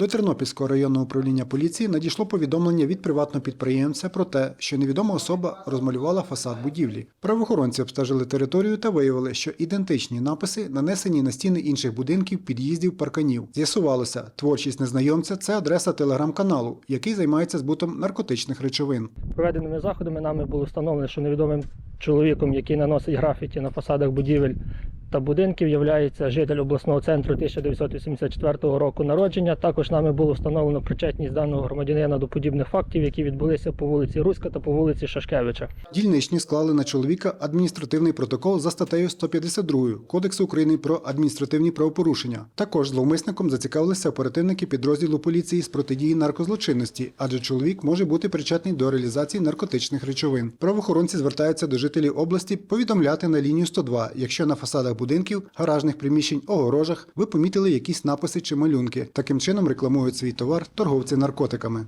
До Тернопільського районного управління поліції надійшло повідомлення від приватного підприємця про те, що невідома особа розмалювала фасад будівлі. Правоохоронці обстежили територію та виявили, що ідентичні написи нанесені на стіни інших будинків, під'їздів, парканів. З'ясувалося, творчість незнайомця це адреса телеграм-каналу, який займається збутом наркотичних речовин. Проведеними заходами нами було встановлено, що невідомим чоловіком, який наносить графіті на фасадах будівель та будинків, є житель обласного центру 1984 року народження. Також нами було встановлено причетність даного громадянина до подібних фактів, які відбулися по вулиці Руська та по вулиці Шашкевича. Дільничні склали на чоловіка адміністративний протокол за статтею 152 Кодексу України про адміністративні правопорушення. Також зловмисником зацікавилися оперативники підрозділу поліції з протидії наркозлочинності, адже чоловік може бути причетний до реалізації наркотичних речовин. Правоохоронці звертаються до жителів області повідомляти на лінію 102, якщо на фасадах будинків, гаражних приміщень, огорожах ви помітили якісь написи чи малюнки. Таким чином рекламують свій товар торговці наркотиками.